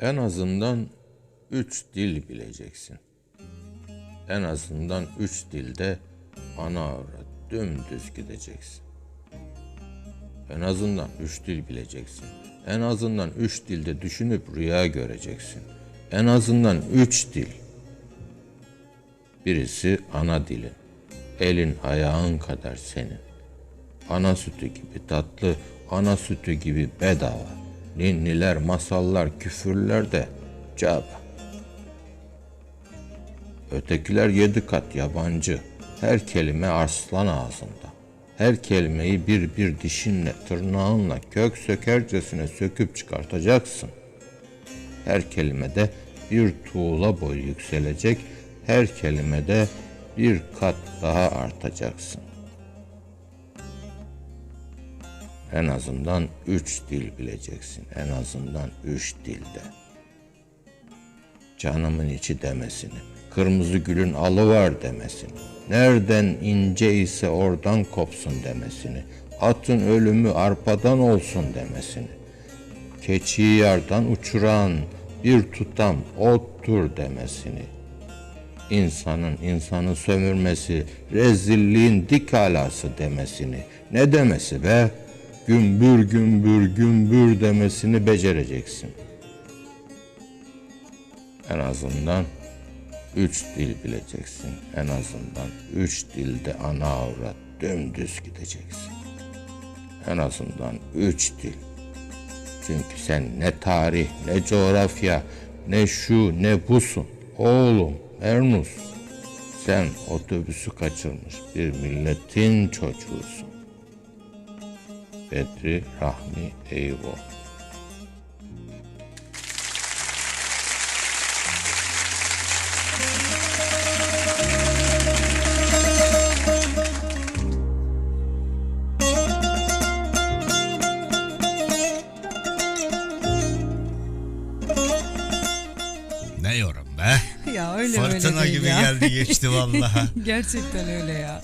En azından üç dil bileceksin. En azından üç dilde ana avrat dümdüz gideceksin. En azından üç dil bileceksin. En azından üç dilde düşünüp rüya göreceksin. En azından üç dil. Birisi ana dilin. Elin ayağın kadar senin. Ana sütü gibi tatlı, ana sütü gibi bedava. Ninniler, masallar, küfürler de caba. Ötekiler yedi kat yabancı. Her kelime arslan ağzında. Her kelimeyi bir bir dişinle, tırnağınla kök sökercesine söküp çıkartacaksın. Her kelimede bir tuğla boy yükselecek, her kelimede bir kat daha artacaksın. En azından üç dil bileceksin. En azından üç dilde. Canımın içi demesini, kırmızı gülün alı var demesini, nereden ince ise oradan kopsun demesini, atın ölümü arpadan olsun demesini, keçiyi yardan uçuran bir tutam ottur demesini, insanın insanı sömürmesi, rezilliğin dik alası demesini, ne demesi be? Gümbür gümbür gümbür demesini becereceksin. En azından üç dil bileceksin. En azından üç dilde ana avrat dümdüz gideceksin. En azından üç dil. Çünkü sen ne tarih, ne coğrafya, ne şu, ne busun. Oğlum, Ernus, sen otobüsü kaçırmış bir milletin çocuğusun. Bedri Rahmi Eyvo. Ne yorum be? Ya öyle Fırtına öyle gibi ya. geldi geçti vallahi. Gerçekten öyle ya.